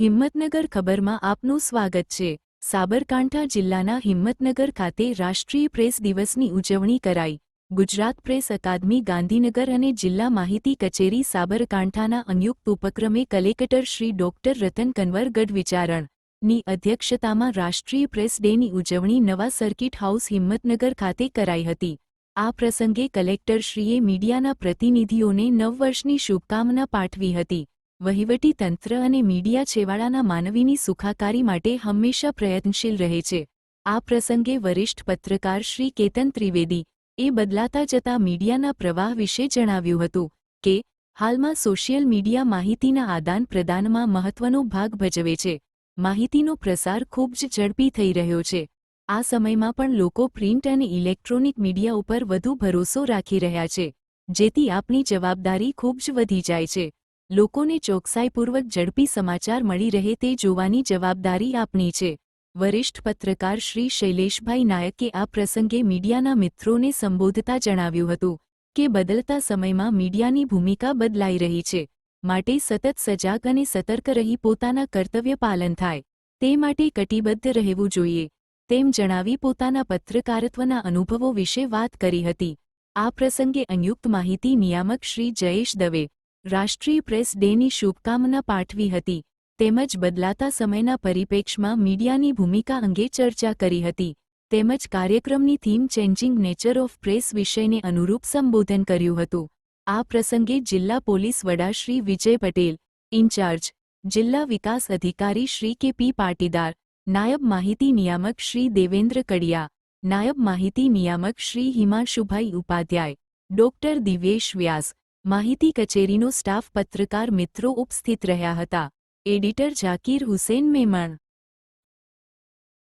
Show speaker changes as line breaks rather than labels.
હિંમતનગર ખબરમાં આપનું સ્વાગત છે. સાબરકાંઠા જિલ્લાના હિંમતનગર ખાતે રાષ્ટ્રીય પ્રેસ દિવસની ઉજવણી કરાઈ. ગુજરાત પ્રેસ અકાદમી ગાંધીનગર અને જિલ્લા માહિતી કચેરી સાબરકાંઠાના સંયુક્ત ઉપક્રમે કલેક્ટર શ્રી ડોક્ટર રતન કન્વર ગઢ વિચારણ. અધ્યક્ષતામાં રાષ્ટ્રીય પ્રેસ ડેની ઉજવણી નવા સર્કિટ હાઉસ હિંમતનગર ખાતે કરાઈ હતી. આ પ્રસંગે કલેક્ટરશ્રીએ મીડિયાના પ્રતિનિધિઓને નવ વર્ષની શુભકામના પાઠવી હતી. વહીવટી તંત્ર અને મીડિયા છેવાડાના માનવીની સુખાકારી માટે હંમેશા પ્રયત્નશીલ રહે છે. આ પ્રસંગે વરિષ્ઠ પત્રકાર શ્રી કેતન ત્રિવેદી એ બદલાતા જતા મીડિયાના પ્રવાહ વિશે જણાવ્યું હતું કે, હાલમાં સોશિયલ મીડિયા માહિતીના આદાન પ્રદાનમાં મહત્વનો ભાગ ભજવે છે. માહિતીનો પ્રસાર ખૂબ જ ઝડપી થઈ રહ્યો છે. આ સમયમાં પણ લોકો પ્રિન્ટ અને ઇલેક્ટ્રોનિક મીડિયા ઉપર વધુ ભરોસો રાખી રહ્યા છે, જેથી આપની જવાબદારી ખૂબ જ વધી જાય છે. લોકોને ચોકસાઈપૂર્વક ઝડપી સમાચાર મળી રહે તે જોવાની જવાબદારી આપણી છે. વરિષ્ઠ પત્રકાર શ્રી શૈલેષભાઈ નાયકે આ પ્રસંગે મીડિયાના મિત્રોને સંબોધતા જણાવ્યું હતું કે બદલતા સમયમાં મીડિયાની ભૂમિકા બદલાઈ રહી છે, માટે સતત સજાગ અને સતર્ક રહી પોતાના કર્તવ્ય પાલન થાય, તે માટે કટિબદ્ધ રહેવું જોઈએ, તેમ જણાવી પોતાના પત્રકારત્વના અનુભવો વિશે વાત કરી હતી. આ પ્રસંગે સંયુક્ત માહિતી નિયામક શ્રી જયેશ દવે રાષ્ટ્રીય પ્રેસ ડેની શુભકામના પાઠવી હતી, તેમજ બદલાતા સમયના પરિપ્રેક્ષમાં મીડિયાની ભૂમિકા અંગે ચર્ચા કરી હતી, તેમજ કાર્યક્રમની theme changing nature of press વિષયને અનુરૂપ સંબોધન કર્યું હતું. આ પ્રસંગે જિલ્લા પોલીસ વડા શ્રી વિજય પટેલ, ઇન્ચાર્જ, જિલ્લા વિકાસ અધિકારી શ્રી કે પી પાટીદાર, નાયબ માહિતી નિયામક શ્રી દેવેન્દ્ર કડિયા, નાયબ માહિતી નિયામક શ્રી હિમાંશુભાઈ ઉપાધ્યાય, ડોક્ટર દિવ્યેશ વ્યાસ માહિતી કચેરીનો સ્ટાફ પત્રકાર મિત્રો ઉપસ્થિત રહ્યા હતા. એડિટર જાકીર હુસેન મેમણ.